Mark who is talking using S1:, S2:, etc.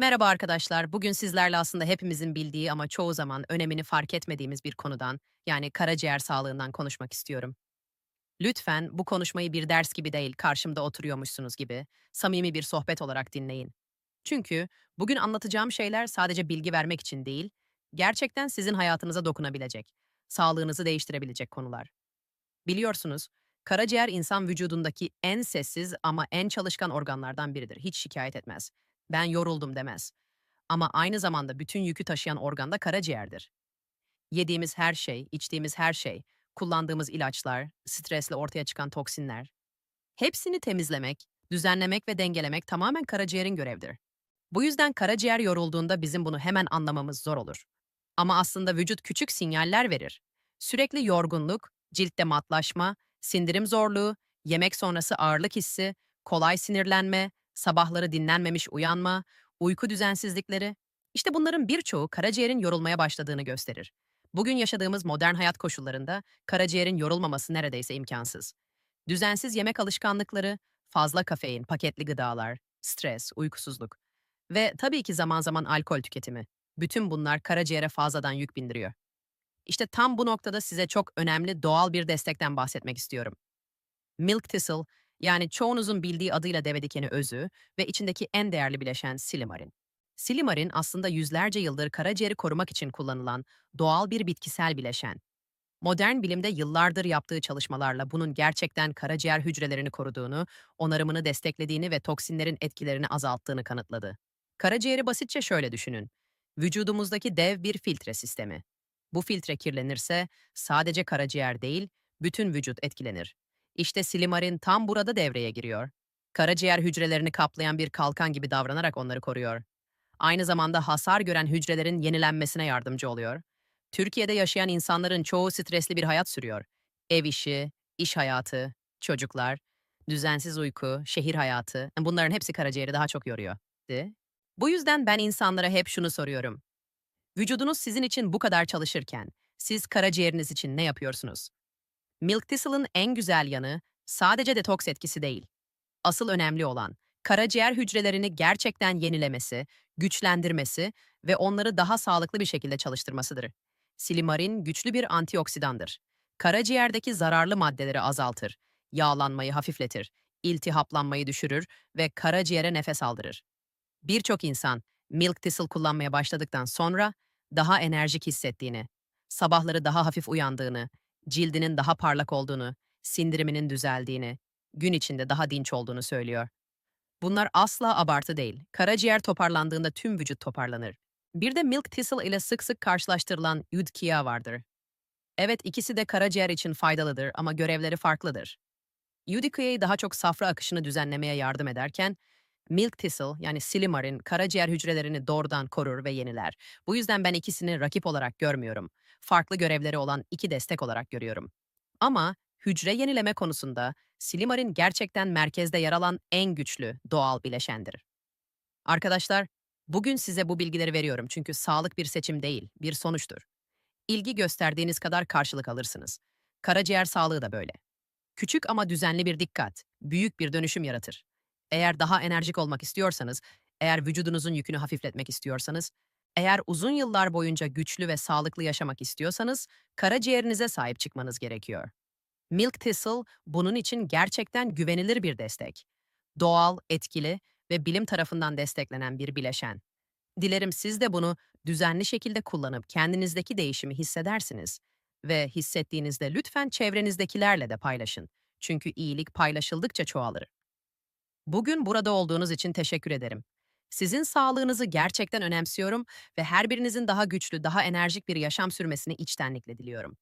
S1: Merhaba arkadaşlar. Bugün sizlerle aslında hepimizin bildiği ama çoğu zaman önemini fark etmediğimiz bir konudan, yani karaciğer sağlığından konuşmak istiyorum. Lütfen bu konuşmayı bir ders gibi değil, karşımda oturuyormuşsunuz gibi, samimi bir sohbet olarak dinleyin. Çünkü bugün anlatacağım şeyler sadece bilgi vermek için değil, gerçekten sizin hayatınıza dokunabilecek, sağlığınızı değiştirebilecek konular. Biliyorsunuz, karaciğer insan vücudundaki en sessiz ama en çalışkan organlardan biridir. Hiç şikayet etmez. Ben yoruldum demez. Ama aynı zamanda bütün yükü taşıyan organ da karaciğerdir. Yediğimiz her şey, içtiğimiz her şey, kullandığımız ilaçlar, stresle ortaya çıkan toksinler, hepsini temizlemek, düzenlemek ve dengelemek tamamen karaciğerin görevidir. Bu yüzden karaciğer yorulduğunda bizim bunu hemen anlamamız zor olur. Ama aslında vücut küçük sinyaller verir. Sürekli yorgunluk, ciltte matlaşma, sindirim zorluğu, yemek sonrası ağırlık hissi, kolay sinirlenme, sabahları dinlenmemiş uyanma, uyku düzensizlikleri, işte bunların birçoğu karaciğerin yorulmaya başladığını gösterir. Bugün yaşadığımız modern hayat koşullarında karaciğerin yorulmaması neredeyse imkansız. Düzensiz yemek alışkanlıkları, fazla kafein, paketli gıdalar, stres, uykusuzluk ve tabii ki zaman zaman alkol tüketimi. Bütün bunlar karaciğere fazladan yük bindiriyor. İşte tam bu noktada size çok önemli doğal bir destekten bahsetmek istiyorum. Milk Thistle, yani çoğunuzun bildiği adıyla deve dikeni özü ve içindeki en değerli bileşen silimarin. Silimarin aslında yüzlerce yıldır karaciğeri korumak için kullanılan doğal bir bitkisel bileşen. Modern bilimde yıllardır yaptığı çalışmalarla bunun gerçekten karaciğer hücrelerini koruduğunu, onarımını desteklediğini ve toksinlerin etkilerini azalttığını kanıtladı. Karaciğeri basitçe şöyle düşünün. Vücudumuzdaki dev bir filtre sistemi. Bu filtre kirlenirse sadece karaciğer değil, bütün vücut etkilenir. İşte silimarin tam burada devreye giriyor. Karaciğer hücrelerini kaplayan bir kalkan gibi davranarak onları koruyor. Aynı zamanda hasar gören hücrelerin yenilenmesine yardımcı oluyor. Türkiye'de yaşayan insanların çoğu stresli bir hayat sürüyor. Ev işi, iş hayatı, çocuklar, düzensiz uyku, şehir hayatı, bunların hepsi karaciğeri daha çok yoruyor. Bu yüzden ben insanlara hep şunu soruyorum. Vücudunuz sizin için bu kadar çalışırken, siz karaciğeriniz için ne yapıyorsunuz? Milk Thistle'ın en güzel yanı sadece detoks etkisi değil. Asıl önemli olan karaciğer hücrelerini gerçekten yenilemesi, güçlendirmesi ve onları daha sağlıklı bir şekilde çalıştırmasıdır. Silimarin güçlü bir antioksidandır. Karaciğerdeki zararlı maddeleri azaltır, yağlanmayı hafifletir, iltihaplanmayı düşürür ve karaciğere nefes aldırır. Birçok insan Milk Thistle kullanmaya başladıktan sonra daha enerjik hissettiğini, sabahları daha hafif uyandığını, cildinin daha parlak olduğunu, sindiriminin düzeldiğini, gün içinde daha dinç olduğunu söylüyor. Bunlar asla abartı değil. Karaciğer toparlandığında tüm vücut toparlanır. Bir de Milk Thistle ile sık sık karşılaştırılan Udkia vardır. Evet ikisi de karaciğer için faydalıdır ama görevleri farklıdır. Udkia'yı daha çok safra akışını düzenlemeye yardım ederken, Milk Thistle yani silimarin karaciğer hücrelerini doğrudan korur ve yeniler. Bu yüzden ben ikisini rakip olarak görmüyorum. Farklı görevleri olan iki destek olarak görüyorum. Ama hücre yenileme konusunda silimarin gerçekten merkezde yer alan en güçlü doğal bileşendir. Arkadaşlar, bugün size bu bilgileri veriyorum çünkü sağlık bir seçim değil, bir sonuçtur. İlgi gösterdiğiniz kadar karşılık alırsınız. Karaciğer sağlığı da böyle. Küçük ama düzenli bir dikkat, büyük bir dönüşüm yaratır. Eğer daha enerjik olmak istiyorsanız, eğer vücudunuzun yükünü hafifletmek istiyorsanız, eğer uzun yıllar boyunca güçlü ve sağlıklı yaşamak istiyorsanız, karaciğerinize sahip çıkmanız gerekiyor. Milk Thistle bunun için gerçekten güvenilir bir destek. Doğal, etkili ve bilim tarafından desteklenen bir bileşen. Dilerim siz de bunu düzenli şekilde kullanıp kendinizdeki değişimi hissedersiniz ve hissettiğinizde lütfen çevrenizdekilerle de paylaşın. Çünkü iyilik paylaşıldıkça çoğalır. Bugün burada olduğunuz için teşekkür ederim. Sizin sağlığınızı gerçekten önemsiyorum ve her birinizin daha güçlü, daha enerjik bir yaşam sürmesini içtenlikle diliyorum.